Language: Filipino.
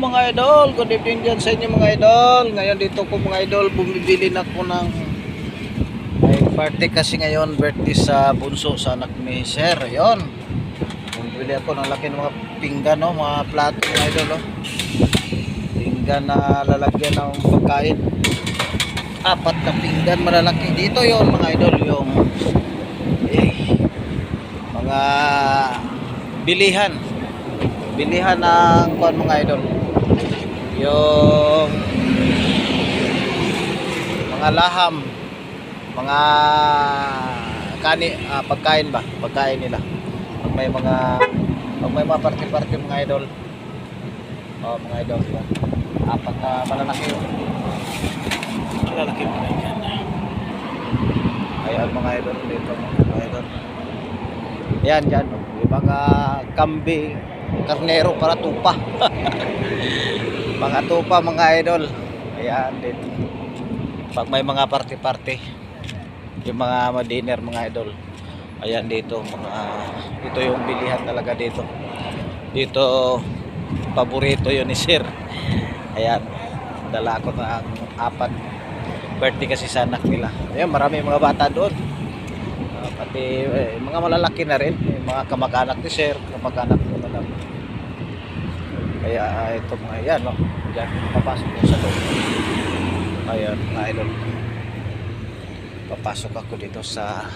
Mga idol, good evening dyan sa inyo mga idol. Ngayon dito ko mga idol, bumibili na ko ng may party kasi ngayon birthday sa bunso sa anak ni Sir. Ayun. Bumibili ako ng laki ng mga pinggan, no? mga plato mga idol. No? Pinggan na lalagyan ng pagkain. Apat na pinggan malalaki. Dito yon mga idol, yung eh, mga bilihan bilihan ng kuan mga idol yung mga laham. Mga kani ah, pagkain ba? Pagkain nila. Pag may mga pag may mga party-party mga idol. Oh mga idol yan apat na malalaki. Yun malalaki mga yan ayan mga idol dito mga idol. Yan dyan yung mga kambi karnero para tupa mga tupa mga idol. Ayan dito pag may mga party-party yung mga dinner mga idol ayan dito mga ito yung bilihan talaga dito. Dito paborito yun ni sir. Ayan dala ko ng apat birthday kasi sa anak nila. Ayan marami mga bata doon. Ah, pati eh, mga malalaki na rin. Mga kamag-anak ni sir kamag-anak ni madam kaya ah, ito mga yan no? Diyan, papasok ko sa loob. Ayan mga papasok ako dito sa